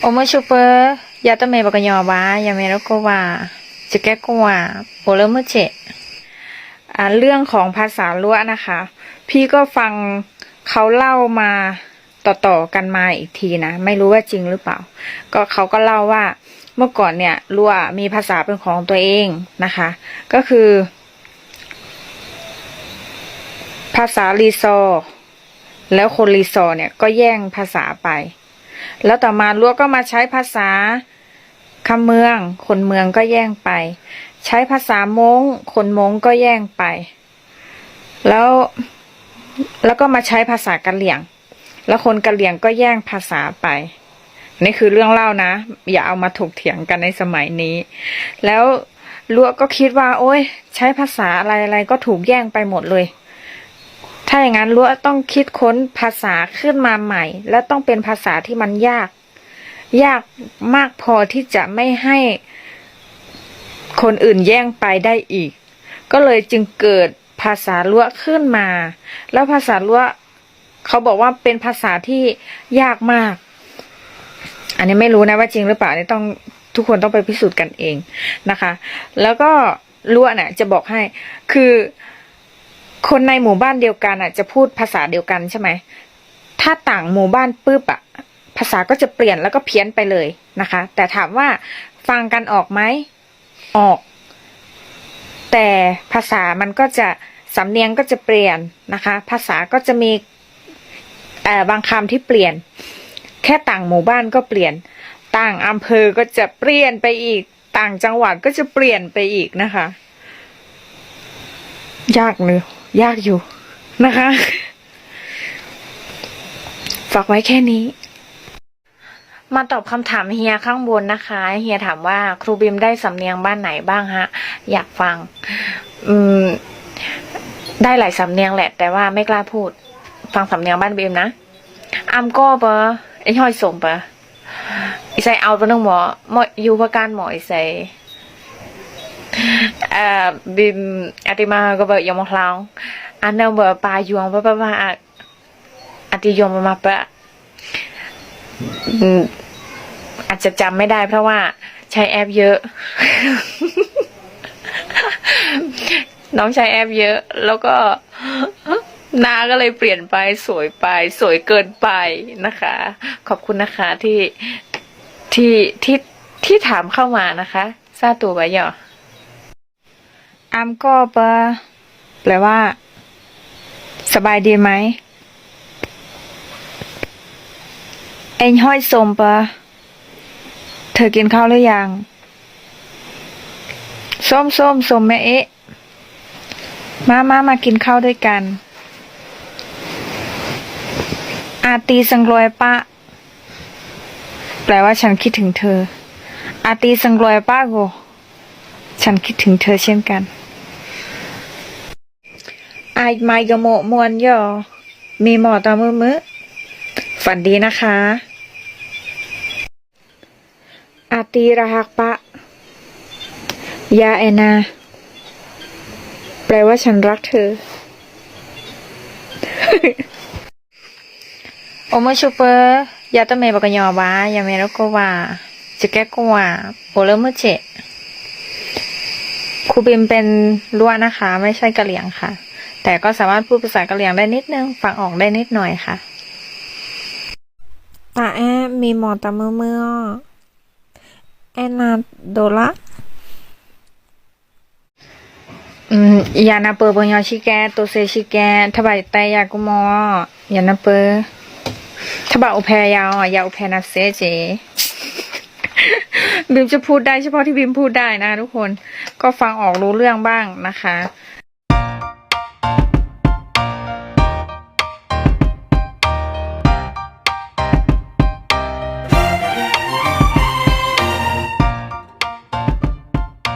โอเมชูเปอร์ยาตเมบกยอบายาเมรโกวาจะแก้กวาโปเลมเจอ่าเรื่องของภาษาล้วนะคะ พี่ก็ฟังเขาเล่ามาต่อๆกันมาอีกทีนะ ไม่รู้ว่าจริงหรือเปล่า ก็เขาก็เล่าว่าเมื่อก่อนเนี่ยลัวมีภาษาเป็นของตัวเองนะคะ ก็คือ ภาษาลีซอ แล้วคนลีซอเนี่ยก็แย่งภาษาไป แล้วต่อมาลัวก็มาใช้ภาษาคำเมือง คนเมืองก็แย่งไป ใช้ภาษามงคนมงก็แย่งไป แล้วแล้วก็มาใช้ภาษากะเหรี่ยง แล้วคนกะเหรี่ยงก็แย่งภาษาไปนี่คือเรื่องเล่านะ อย่าเอามาถกเถียงกันในสมัยนี้ แล้วลัวก็คิดว่า โอ้ย ใช้ภาษาอะไรอะไรก็ถูกแย่งไปหมดเลย ถ้าอย่างนั้นลัวต้องคิดค้นภาษาขึ้นมาใหม่ และต้องเป็นภาษาที่มันยาก ยากมากพอที่จะไม่ให้คนอื่นแย่งไปได้อีก ก็เลยจึงเกิดภาษาล้วขึ้นมา แล้วภาษาล้วเขาบอกว่าเป็นภาษาที่ยากมาก อันนี้ไม่รู้นะว่าจริงหรือเปล่านนี่ต้องทุกคนต้องไปพิสูจน์กันเองนะคะ แล้วก็ล้วเนี่ยจะบอกให้คือ คนในหมู่บ้านเดียวกันอะ จะพูดภาษาเดียวกันใช่ไหม ถ้าต่างหมู่บ้านปุ๊บอะ ภาษาก็จะเปลี่ยนแล้วก็เพี้ยนไปเลยนะคะ แต่ถามว่าฟังกันออกไหมออก แต่ภาษามันก็จะสำเนียงก็จะเปลี่ยนนะคะ ภาษาก็จะมีเอ่อบางคำที่เปลี่ยน แค่ต่างหมู่บ้านก็เปลี่ยน ต่างอำเภอก็จะเปลี่ยนไปอีก ต่างจังหวัดก็จะเปลี่ยนไปอีกนะคะ ยากเนอ ยากอยู่นะคะ ฝากไว้แค่นี้ มาตอบคำถามเฮียข้างบนนะคะ เฮียถามว่าครูบิมได้สำเนียงบ้านไหนบ้างฮะ อยากฟัง อืม ได้หลายสำเนียงแหละ แต่ว่าไม่กล้าพูด ฟังสำเนียงบ้านบิมนะอำก็ปะไอ้ห้อยสมปะไอ้ใส่เอาปะน้องหมอหมออยู่ประการหมอไอ้ใส่ บิมอติมาก็แบบยมองลองอันนั้นแบบปลายวงปะปะปะอติยมมาปะอืมอาจจะจำไม่ได้เพราะว่าใช้แอปเยอะ น้องใช้แอปเยอะ แล้วก็หน้าก็เลยเปลี่ยนไปสวยไป สวยเกินไปนะคะ ขอบคุณนะคะที่ที่ที่ที่ถามเข้ามานะคะซาตัวไว้เหรอ อามก็ปะแปลว่า สบายดีไหม เอ็งห้อยสมปะเธอกินข้าวหรือยัง ส้มส้มส้มแม่เอ๊ะ มามามากินข้าวด้วยกัน อาตีสังรวยปะ แปลว่าฉันคิดถึงเธอ อาตีสังรวยปะโกฉันคิดถึงเธอเช่นกัน อายไม่กระโมมวนย่อมีหมอตามือมือฝันดีนะคะอาตีระหักปะ ยาแอนนาแปลว่าฉันรักเธอ โอเมชูเปอร์ยาตเมบกยอบายาเมรโกวาจะแก้กว่าโอเลมเจครูบิมเป็นล้วนนะคะ ไม่ใช่กะเหรี่ยงค่ะ แต่ก็สามารถพูดภาษากะเหรี่ยงได้นิดนึง ฟังออกได้นิดหน่อยค่ะ ตาแอมีหมอตาเมื่อเมื่อแอนนาโดละอืมยานาเปอร์บนยอชิแกโตเซชิแกทบายแต่ยากุมอยานาเปอร์ทบายอุเพยาวอะยาอุเพนาเซเจบิมจะพูดได้เฉพาะที่บิมพูดได้นะทุกคน ก็ฟังออกรู้เรื่องบ้างนะคะ